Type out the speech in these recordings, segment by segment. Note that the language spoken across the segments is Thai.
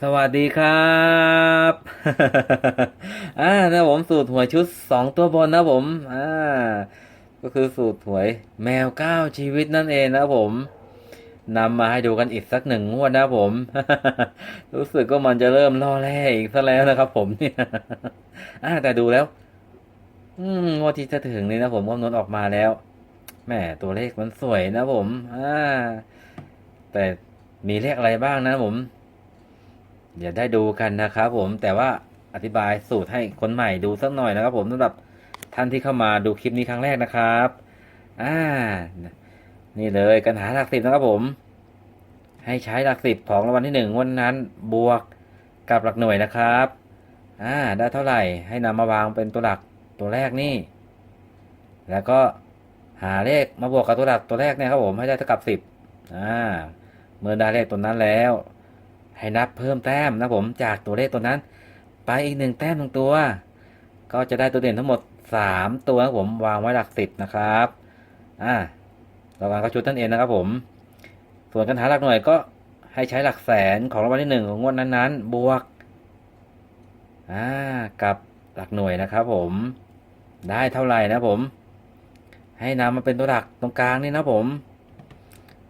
สวัสดีครับอ่านะผมสูตรหวยชุดสองตัวบนนะผมอ่าก็คือสูตรหวยแมวเก้าชีวิตนั่นเองนะผมนำมาให้ดูกันอีกสักหนึ่งงวดนะผม รู้สึกก็มันจะเริ่มล่อแร่อีกซะแล้วนะครับ ผมเนี่ยอ่าแต่ดูแล้ว อืมงวดที่จะถึงนี่นะผมคำนวณออกมาแล้วแหมตัวเลขมันสวยนะผมอ่าแต่มีเลขอะไรบ้างนะผม เดี๋ยวได้ดูกันนะครับผมแต่ว่าอธิบายสูตรให้คนใหม่ดูสักหน่อยนะครับผมสำหรับท่านที่เข้ามาดูคลิปนี้ครั้งแรกนะครับอ่านี่เลยกันหาหลักสิบนะครับผม ให้ใช้หลักสิบของรางวัลที่หนึ่งวันนั้นบวกกับหลักหน่วยนะครับอ่าได้เท่าไหร่ให้นำมาวางเป็นตัวหลักตัวแรกนี่ แล้วก็หาเลขมาบวกกับตัวหลักตัวแรกเนี่ยครับผมให้ได้เท่ากับสิบอ่าเมื่อได้เลขตัวนั้นแล้ว ให้นับเพิ่มแต้มนะผมจากตัวเลขตัวนั้น ไปอีกหนึ่งแต้มหนึ่งตัว ก็จะได้ตัวเด่นทั้งหมดสามตัวครับผมวางไว้หลักสิบนะครับอ่าระวังกระชุดนั่นเองนะครับผม ส่วนการหาหลักหน่วยก็ให้ใช้หลักแสนของรางวัลที่หนึ่งของงวดนั้นๆ บวกอ่ากับหลักหน่วยนะครับผมได้เท่าไหร่นะผม ให้นำมาเป็นตัวหลักตรงกลางนี่นะผม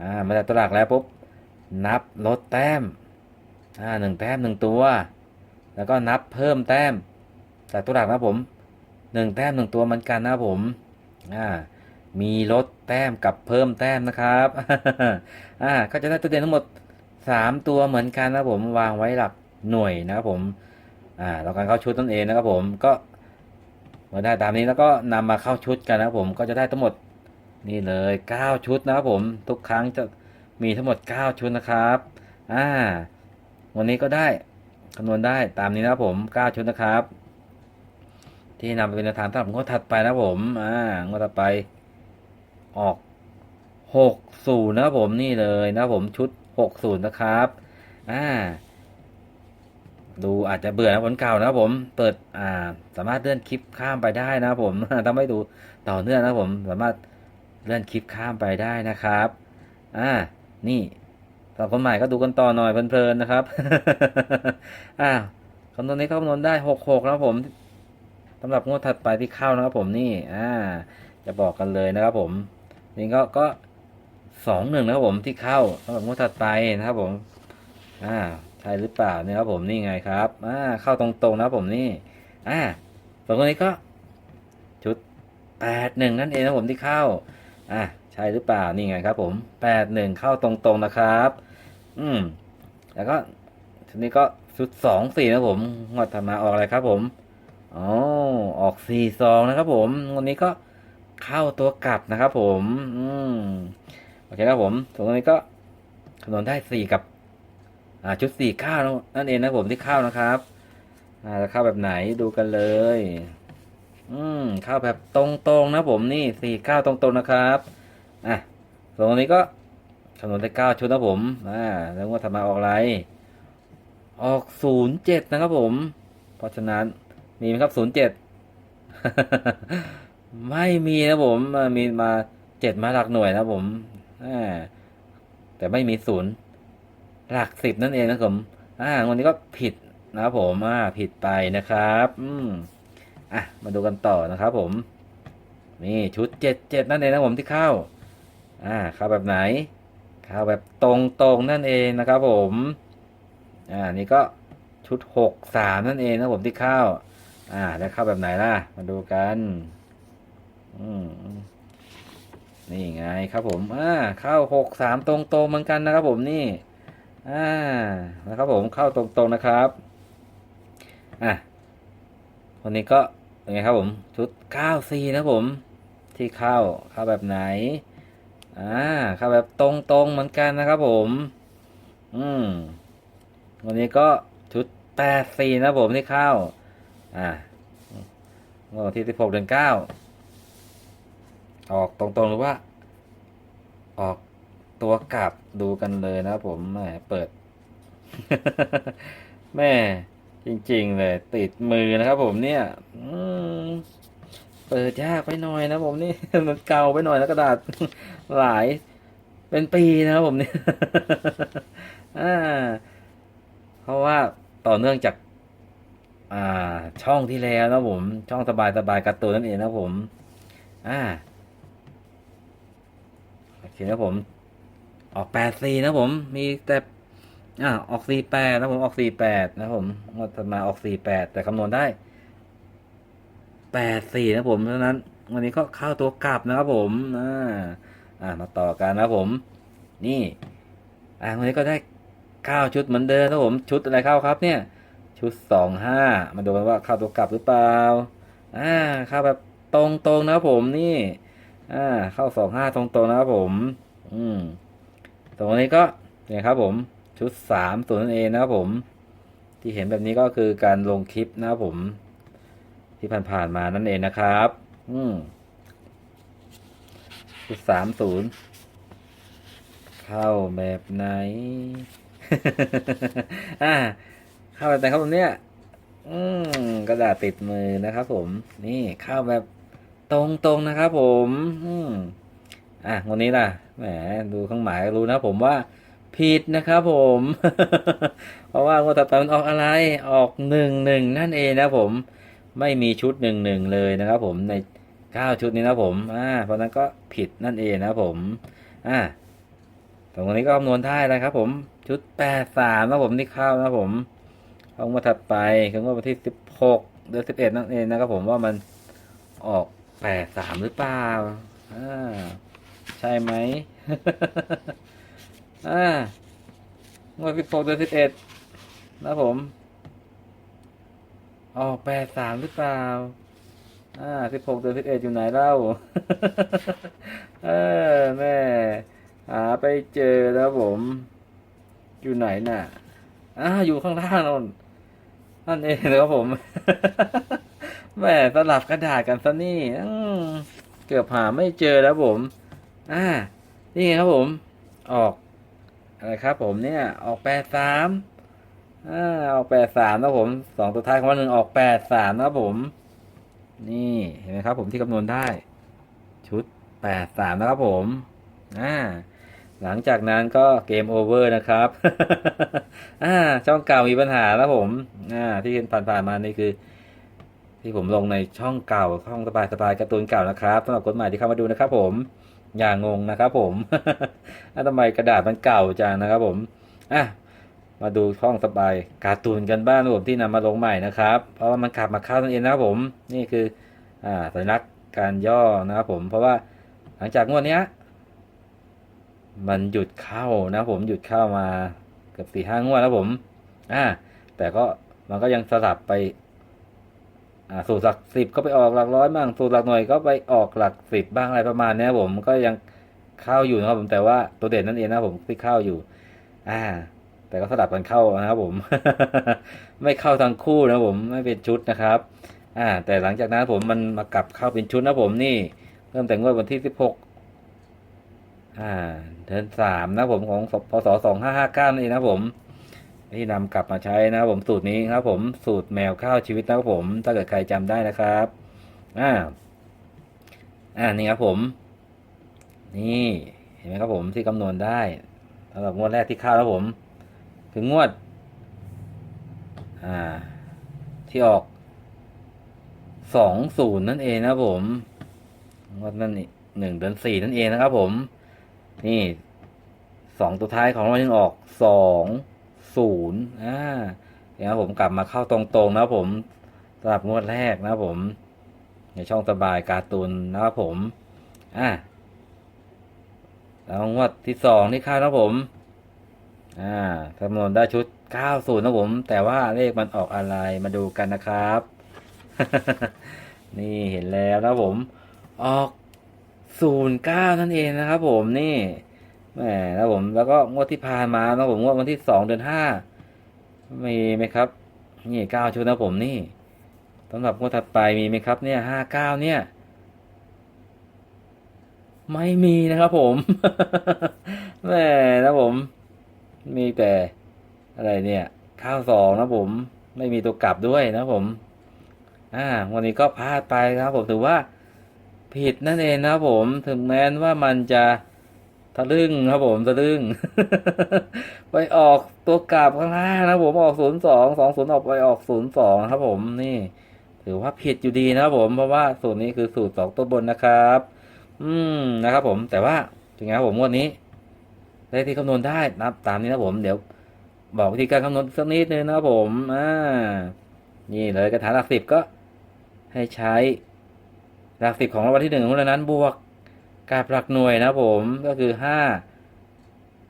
อ่ามาจากตัวหลักแล้วปุ๊บนับลดแต้ม อ่าหนึ่งแต้มหนึ่งตัว แล้วก็นับเพิ่มแต้มจากตัวหลักนะผมหนึ่งแต้มหนึ่งตัวเหมือนกันนะผมอ่ามีลดแต้มกับเพิ่มแต้มนะครับอ่าก็จะได้ตัวเด่นทั้งหมดสามตัวเหมือนกันนะผมวางไว้หลักหน่วยนะครับผมอ่าเราการเข้าชุดนั่นเองนะครับผมก็มื่อได้ตามนี้แล้วก็นำมาเข้าชุดกันนะครับผมก็จะได้ทั้งหมดนี่เลยเก้าชุดนะครับผมทุกครั้งจะมีทั้งหมดเก้าชุดนะครับอ่า วันนี้ก็ได้คำนวณได้ตามนี้นะผมเก้าชุดนะครับ ที่นำไปเป็นแนวทางสำหรับงวดถัดไปนะผมอ่างวดถัดไปออกหกศูนย์นะผมนี่เลยนะผมชุดหกศูนย์นะครับอ่าดูอาจจะเบื่อนะผลเก่านะผมเปิดอ่าสามารถเลื่อนคลิปข้ามไปได้นะผมถ้าไม่ดูต่อเนื่องนะผมสามารถเลื่อนคลิปข้ามไปได้นะครับ อ่า นี่ สำหรับคนใหม่ก็ดูกันต่อหน่อยเพลินๆนะครับอ่าคำนวณนี้คำนวณได้หกหกนะครับผมสำหรับงวดถัดไปที่เข้านะครับผมนี่ อ่า จะบอกกันเลยนะครับผมนี่ก็ก็สองหนึ่งนะครับผมที่เข้าสำหรับงวดถัดไปนะครับผม อ่าใช่หรือเปล่าเนี่ยครับผมนี่ไงครับ อ่า เข้าตรงๆนะครับผมนี่ อ่าส่วนคนนี้ก็ ชุดแปดหนึ่งนั่นเองนะผมที่เข้า อ่าใช่หรือเปล่านี่ไงครับผมแปดหนึ่งเข้าตรงๆนะครับ อืม แล้วก็ทีนี้ก็ชุดสองสี่นะผมงวดถัดมาออกอะไรครับ ผมอ๋อออกสี่สองนะครับ ผมวันนี้ก็เข้าตัวกลับนะครับ ผม อืมโอเคครับผมส่วนตรงนี้ก็คำนวณได้สี่กับ อ่า ชุดสี่ข้าวนั่นเองนะผมที่ข้าวนะครับ อ่าจะเข้าแบบไหนดูกันเลย อืมเข้าแบบตรงๆนะผมนี่สี่เก้าตรงๆนะครับ อะส่วนตรงนี้ก็ คำนวณได้เก้าชุดนะผม อ่า แล้วว่าทำมาออกอะไร ออกศูนย์เจ็ดนะครับผม เพราะฉะนั้นมีไหมครับศูนย์เจ็ดไม่มีนะผมมีมาเจ็ดมาหลักหน่วยนะผมอ่าแต่ไม่มีศูนย์หลักสิบนั่นเองนะผม อ่าวันนี้ก็ผิดนะครับผมอ่าผิดไปนะครับ อืมอะมาดูกันต่อนะครับผมนี่ชุดเจ็ดเจ็ดนั่นเองนะผมที่เข้า อ่าเข้าแบบไหน เข้าแบบตรงตรงๆนั่นเองนะครับผมอ่านี่ก็ชุดหกสามนั่นเองนะผมที่เข้า อ่าแล้วเข้าแบบไหนล่ะ มาดูกันอืมนี่ไงครับผม อ่า เข้าหกสามตรงตรงๆเหมือนกันนะครับผมนี่ อ่า นะครับผมเข้าตรงๆนะครับ อะวันนี้ก็เป็นไงครับผม ชุดเก้าซีนะผม ที่เข้าเข้าแบบไหน อ่าเข้าแบบตรงๆเหมือนกันนะครับผม อืม วันนี้ก็ชุดแปดซีนะผมที่เข้า อ่าวันที่สิบหกเดือนเก้า ออกตรงๆหรือว่า ออกตัวกลับดูกันเลยนะผมแหมเปิด แม่จริง ๆ เลย ติดมือนะครับผมเนี่ย อืม เปิดยากไปหน่อยนะผมนี่ มันเก่าไปหน่อยแล้วกระดาษหลาย เป็นปีนะครับผมเนี่ยอ่าราะว่าต่อเนื่องจาก อ่า ช่องที่แล้วนะผม ช่องสบายสบายการ์ตูนนั่นเองนะผม อ่าโอเคนะผม ออกแปดสี่นะผม มีแต่อ่าออกสี่แปดนะผมออกสี่แปดนะผมงวดมาออกสี่แปดแต่คำนวณได้ แปดสี่นะผมเพราะนั้น วันนี้ก็เข้าตัวกลับนะครับผมอ่าอ่ามาต่อกันนะผม นี่อ่าวันนี้ก็ได้เก้าชุดเหมือนเดิมนะผมชุดอะไรเข้าครับเนี่ย ชุดสองห้ามาดูกันว่าเข้าตัวกลับหรือเปล่าอ่าเข้าแบบตรงๆนะครับผมนี่อ่าเข้าสองห้าตรงๆนะครับผม อืมตรงนี้ก็เนี่ยครับผมชุดสามตัวนั่นเองนะครับผม ที่เห็นแบบนี้ก็คือการลงคลิปนะครับผม ที่ผ่านๆมานั่นเองนะครับ อืมชุดสามศูนย์เข้าแบบไหน อ่า เข้าแบบไหนครับผมเนี่ย อืมกระดาษติดมือนะครับผม นี่เข้าแบบตรงๆนะครับผม อืมอะวันนี้ล่ะ แหม ดูข้างหมายรู้นะผมว่าผิดนะครับผม เพราะว่างวดต่อไปมันออกอะไร ออกหนึ่งหนึ่งนั่นเองนะผม ไม่มีชุดหนึ่งหนึ่งเลยนะครับผมในเก้าชุดนี้นะผมอ่าเพราะนั้นก็ผิดนั่นเองนะผมอ่าตรงนี้ก็คำนวณได้นะครับผมชุดแปดสามนะผมที่เข้านะผมเอามาถัดไปคือว่าวันที่สิบหกเดือนสิบเอ็ดนั่นเองนะครับผมว่ามันออกแปดสามหรือเปล่าอ่าใช่ไหมอ่างวดสิบหกเดือนสิบเอ็ดนะผม ออกแปดสามหรือเปล่า อ่าสิบหกเดือนสิบเอ็ดอยู่ไหนเล่า เออแม่หาไปเจอแล้วผม อยู่ไหนน่ะอ่าอยู่ข้างล่างนนนั่นเองนะครับผม แม่สลับกระดาษกันซะนี่อืมเกือบหาไม่เจอแล้วผม อ่า นี่ไงครับผม ออก อะไรครับผมเนี่ย ออกแปดสาม อ่าออกแปดสามนะผมสองตัวท้ายของวันหนึ่งออกแปดสามนะครับผม นี่เห็นไหมครับ ผมที่คำนวณได้ ชุดแปดสามนะครับผมอ่าหลังจากนั้นก็เกมโอเวอร์นะครับอ่าช่องเก่ามีปัญหาแล้วผมอ่าที่ผ่านๆมานี่คือ ที่ผมลงในช่องเก่าช่องสบายสบายการ์ตูนเก่านะครับสำหรับคนใหม่ที่เข้ามาดูนะครับ ผม อย่างงงนะครับ ผมอะทำไมกระดาษมันเก่าจังนะครับ ผมอะ มาดูช่องสบายการ์ตูนกันบ้างนผมที่นำมาลงใหม่นะครับ เพราะว่ามันกลับมาเข้านั่นเองนะครับผม นี่คืออ่าสัญลักษณ์การย่อนะครับผม เพราะว่าหลังจากงวดเนี้ย มันหยุดเข้านะผมหยุดเข้ามาเกือบสี่ห้างวดแล้วผม อ่า แต่ก็มันก็ยังสลับไป อ่า สูตรหลักสิบก็ไปออกหลักร้อยบ้าง สูตรหลักหน่วยก็ไปออกหลักสิบบ้างอะไรประมาณเนี้ยผมก็ยังเข้าอยู่นะครับผมแต่ว่าตัวเด่นนั่นเองนะผมที่เข้าอยู่ อ่า แต่ก็สลับกันเข้านะครับผม ไม่เข้าทั้งคู่นะผมไม่เป็นชุดนะครับ อ่า แต่หลังจากนั้นผมมันมากลับเข้าเป็นชุดนะผมนี่ เริ่มแต่งวดวันที่สิบหกอ่าเดือนสามนะผมของพศสองห้าห้าเก้านี่นะผมที่นำกลับมาใช้นะครับผมสูตรนี้ครับ ผมสูตรแมวข้าวชีวิตนะครับผม ถ้าเกิดใครจำได้นะครับ อ่า อ่านี่ครับผม นี่เห็นไหมครับผมที่คำนวณได้สำหรับงวดแรกที่เข้าแล้วผม ถึงงวด อ่า ที่ออกสองศูนย์นั่นเองนะผมงวดนั่นนี่หนึ่งเดือนสี่นั่นเองนะครับผม นี่สองตัวท้ายของรางวัลที่ออกสองศูนย์อ่าเนี่ยผมกลับมาเข้าตรงๆนะครับผมสำหรับงวดแรกนะครับผม ในช่องสบายการ์ตูนนะครับผม อ่าแล้วงวดที่สองที่เข้านะผม อ่าคำนวณได้ชุด 90 นะผม แต่ว่าเลขมันออกอะไรมาดูกันนะครับ นี่เห็นแล้วนะผม ออก 09 นั่นเองนะครับผมนี่แหมนะผมแล้วก็งวดที่ผ่านมานะผมงวดวันที่ 2 เดือน 5 มีไหมครับ นี่ 9 ชุดนะผมนี่สำหรับงวดถัดไปมีไหมครับ เนี่ย59เนี่ยไม่มีนะครับผม แหมนะผม มีแต่อะไรเนี่ยข้าวสองนะผมไม่มีตัวกลับด้วยนะผม อ่า วันนี้ก็พลาดไปครับผมถือว่าผิดนั่นเองนะผมถึงแม้นว่ามันจะทะลึ่งครับผมทะลึ่ง ไปออกตัวกลับข้างล่างนะผมออกศูนย์สองสองศูนย์ออกไปออกศูนย์สองครับผมนี่ ถือว่าผิดอยู่ดีนะครับผมเพราะว่าสูตรนี้คือสูตรสองตัวบนนะครับ อืมนะครับ ผมแต่ว่าถึงไงครับผมงวดนี้ เลขที่คำนวณได้นับตามนี้นะผมเดี๋ยวบอกวิธีการคำนวณสักนิดนึงนะครับผมอ่านี่เลยกระถางหลักสิบก็ให้ใช้หลักสิบของรางวัลที่หนึ่งของเรานั้นบวกกับหลักหน่วยนะผมก็คือห้า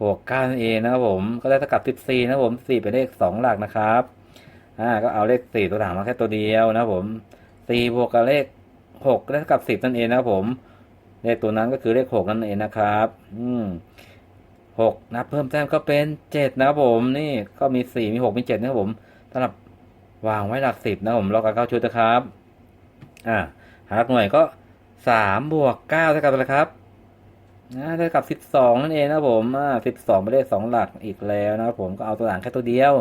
บวกเก้านั่นเองนะครับผมก็ได้เท่ากับสิบสี่นะครับผมสี่เป็นเลขสองหลักนะครับอ่าก็เอาเลขสี่ตัวหลังมาแค่ตัวเดียวนะครับผมสี่บวกกับเลขหกได้เท่ากับสิบนั่นเองนะครับผม เลขตัวนั้นก็คือเลขหกนั่นเองนะครับ อืม หกนับเพิ่มแต้มก็เป็นเจ็ดนะครับผมนี่ก็มีสี่มีหกมีเจ็ดนะครับผมสำหรับวางไว้หลักสิบนะครับผมรอการเข้าชุดนะครับอ่าหาหลักหน่วยก็สามบวกเก้าเท่ากับอะไรครับนะเท่ากับสิบสองนั่นเองนะผมอ่าสิบสองเป็นเลขสองหลักอีกแล้วนะครับผมก็เอาตัวหลังแค่ตัวเดียว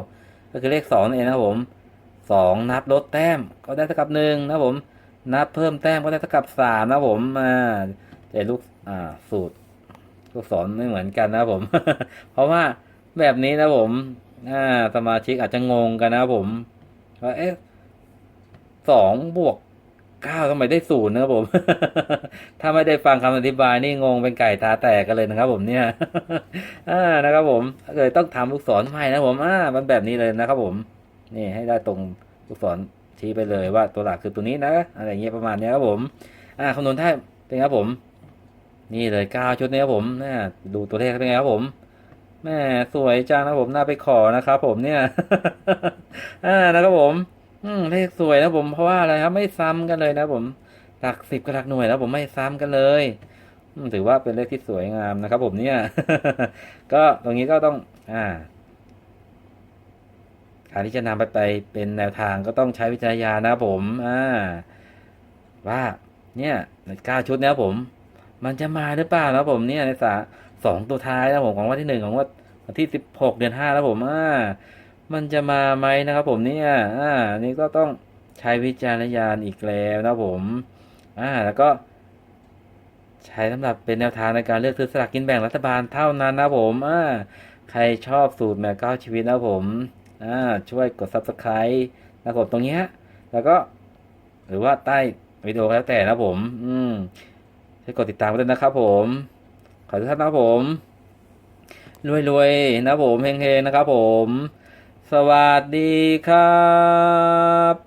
ก็คือเลขสองนั่นเองนะครับผมสองนับลดแต้มก็ได้เท่ากับหนึ่งนะครับผมนับเพิ่มแต้มก็ได้เท่ากับสามนะครับผมอ่าแต่ลูกอ่าสูตร ลูกศรไม่เหมือนกันนะผม เพราะว่าแบบนี้นะผมสมาชิกอาจจะงงกันนะผมว่าเอ๊ะสองบวกเก้าทำไมได้ศูนย์นะครับผม ถ้าไม่ได้ฟังคำอธิบายนี่งงเป็นไก่ตาแตกกันเลยนะครับ ผมเนี่ยอ่านะครับผมเลยต้องทำลูกศรใหม่นะผมอ่ามันแบบนี้เลยนะครับผม นี่ให้ได้ตรงลูกศรชี้ไปเลยว่าตัวหลักคือตัวนี้นะ อะไรเงี้ยประมาณนี้ครับผม อ่าคำนวณได้เป็นครับผม นี่เลยเก้าชุดนี้ครับผมน่ดูตัวเลขเป็นไงครับผมแม่สวยจังนะผมน่าไปขอนะครับผมเนี่ยอ่านะครับผม อืมเลขสวยนะผมเพราะว่าอะไรครับไม่ซ้ำกันเลยนะผมหลักสิบกับหลักหน่วยแล้วผมไม่ซ้ำกันเลยถือว่าเป็นเลขที่สวยงามนะครับ ผมเนี่ย ก็ตรงนี้ก็ต้อง อ่าการที่จะนำไปไปเป็นแนวทางก็ต้องใช้วิจารณญาณนะผม อ่า ว่า เนี่ยเก้าชุดนี้ผม มันจะมาหรือเปล่านะครับผมเนี่ยในสาสองตัวท้ายนะครับผมของวันที่หนึ่งของวันที่สิบหกเดือนห้าแล้วผมอ่ามันจะมาไหมนะครับ ผมเนี่ยอ่านี่ก็ต้องใช้วิจารณญาณอีกแล้วนะผมอ่าแล้วก็ ใช้สำหรับเป็นแนวทางในการเลือกซื้อสลากกินแบ่งรัฐบาลเท่านั้นนะผมอ่าใครชอบสูตรแมวเก้าชีวิตนะผมอ่าช่วยกด subscribe นะครับตรงเนี้ยแล้วก็ หรือว่าใต้วิดีโอแล้วแต่นะผม อืม ช่วยกดติดตามกันด้วยนะครับผม ขอทุกท่านนะครับผม รวยๆนะผมเฮงๆนะครับผม สวัสดีครับ